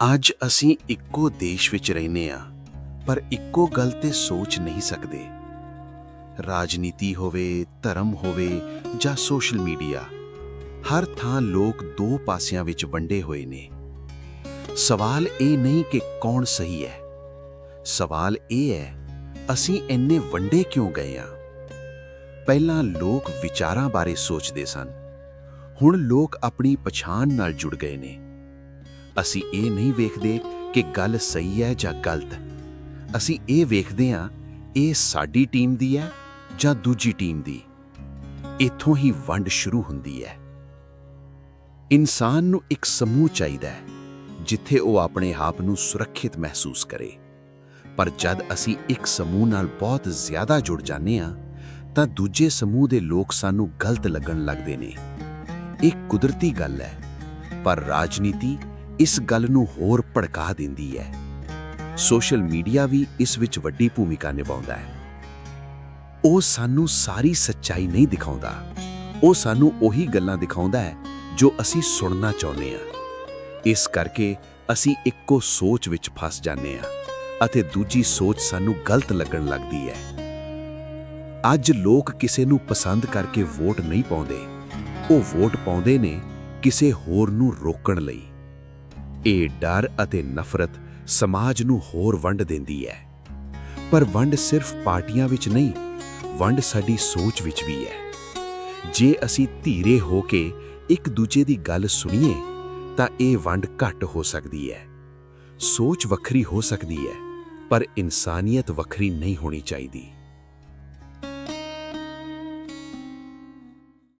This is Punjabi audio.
ਅੱਜ ਅਸੀਂ ਇੱਕੋ ਦੇਸ਼ ਵਿੱਚ ਰਹਿੰਦੇ ਹਾਂ, ਪਰ ਇੱਕੋ ਗੱਲ ਤੇ ਸੋਚ ਨਹੀਂ ਸਕਦੇ। ਰਾਜਨੀਤੀ ਹੋਵੇ, ਧਰਮ ਹੋਵੇ ਜਾਂ ਸੋਸ਼ਲ ਮੀਡੀਆ ਹਰ ਥਾਂ ਲੋਕ ਦੋ ਪਾਸਿਆਂ ਵਿੱਚ ਵੰਡੇ ਹੋਏ ਨੇ। ਸਵਾਲ ਇਹ ਨਹੀਂ ਕਿ ਕੌਣ ਸਹੀ ਹੈ। ਸਵਾਲ ਇਹ ਹੈ, ਅਸੀਂ ਇੰਨੇ ਵੰਡੇ ਕਿਉਂ ਗਏ ਹਾਂ? ਪਹਿਲਾਂ ਲੋਕ ਵਿਚਾਰਾਂ ਬਾਰੇ ਸੋਚਦੇ ਸਨ, ਹੁਣ ਲੋਕ ਆਪਣੀ ਪਛਾਣ ਨਾਲ ਜੁੜ ਗਏ ਨੇ। ਅਸੀਂ ਇਹ ਨਹੀਂ ਵੇਖਦੇ ਕਿ ਗੱਲ ਸਹੀ ਹੈ ਜਾਂ ਗਲਤ। ਅਸੀਂ ਇਹ ਵੇਖਦੇ ਹਾਂ, ਇਹ ਸਾਡੀ ਟੀਮ ਦੀ ਹੈ ਜਾਂ ਦੂਜੀ ਟੀਮ ਦੀ। ਇੱਥੋਂ ਹੀ ਵੰਡ ਸ਼ੁਰੂ ਹੁੰਦੀ ਹੈ। ਇਨਸਾਨ ਨੂੰ ਇੱਕ ਸਮੂਹ ਚਾਹੀਦਾ ਹੈ, ਜਿੱਥੇ ਉਹ ਆਪਣੇ ਆਪ ਨੂੰ ਸੁਰੱਖਿਅਤ ਮਹਿਸੂਸ ਕਰੇ। ਪਰ ਜਦ ਅਸੀਂ ਇੱਕ ਸਮੂਹ ਨਾਲ ਬਹੁਤ ਜ਼ਿਆਦਾ ਜੁੜ ਜਾਂਦੇ ਹਾਂ, ਤਾਂ ਦੂਜੇ ਸਮੂਹ ਦੇ ਲੋਕ ਸਾਨੂੰ ਗਲਤ ਲੱਗਣ ਲੱਗਦੇ ਨੇ। ਇਹ ਕੁਦਰਤੀ ਗੱਲ ਹੈ, ਪਰ ਰਾਜਨੀਤੀ ਇਸ ਗੱਲ ਨੂੰ ਹੋਰ ਭੜਕਾ ਦਿੰਦੀ ਹੈ। ਸੋਸ਼ਲ ਮੀਡੀਆ ਵੀ ਇਸ ਵਿੱਚ ਵੱਡੀ ਭੂਮਿਕਾ ਨਿਭਾਉਂਦਾ ਹੈ। ਉਹ ਸਾਨੂੰ ਸਾਰੀ ਸੱਚਾਈ ਨਹੀਂ ਦਿਖਾਉਂਦਾ। ਉਹ ਸਾਨੂੰ ਉਹੀ ਗੱਲਾਂ ਦਿਖਾਉਂਦਾ ਹੈ ਜੋ ਅਸੀਂ ਸੁਣਨਾ ਚਾਹੁੰਦੇ ਹਾਂ। ਇਸ ਕਰਕੇ ਅਸੀਂ ਇੱਕੋ ਸੋਚ ਵਿੱਚ ਫਸ ਜਾਂਦੇ ਹਾਂ ਅਤੇ ਦੂਜੀ ਸੋਚ ਸਾਨੂੰ ਗਲਤ ਲੱਗਣ ਲੱਗਦੀ ਹੈ। ਅੱਜ ਲੋਕ ਕਿਸੇ ਨੂੰ ਪਸੰਦ ਕਰਕੇ ਵੋਟ ਨਹੀਂ ਪਾਉਂਦੇ। ਉਹ ਵੋਟ ਪਾਉਂਦੇ ਨੇ ਕਿਸੇ ਹੋਰ ਨੂੰ ਰੋਕਣ ਲਈ। ਇਹ ਡਰ ਅਤੇ ਨਫ਼ਰਤ ਸਮਾਜ ਨੂੰ ਹੋਰ ਵੰਡ ਦਿੰਦੀ ਹੈ। ਪਰ ਵੰਡ ਸਿਰਫ ਪਾਰਟੀਆਂ ਵਿੱਚ ਨਹੀਂ, ਵੰਡ ਸਾਡੀ ਸੋਚ ਵਿੱਚ ਵੀ ਹੈ। ਜੇ ਅਸੀਂ ਧੀਰੇ ਹੋ ਕੇ ਇੱਕ ਦੂਜੇ ਦੀ ਗੱਲ ਸੁਣੀਏ, ਤਾਂ ਇਹ ਵੰਡ ਘੱਟ ਹੋ ਸਕਦੀ ਹੈ। ਸੋਚ ਵੱਖਰੀ ਹੋ ਸਕਦੀ ਹੈ, ਪਰ ਇਨਸਾਨੀਅਤ ਵੱਖਰੀ ਨਹੀਂ ਹੋਣੀ ਚਾਹੀਦੀ।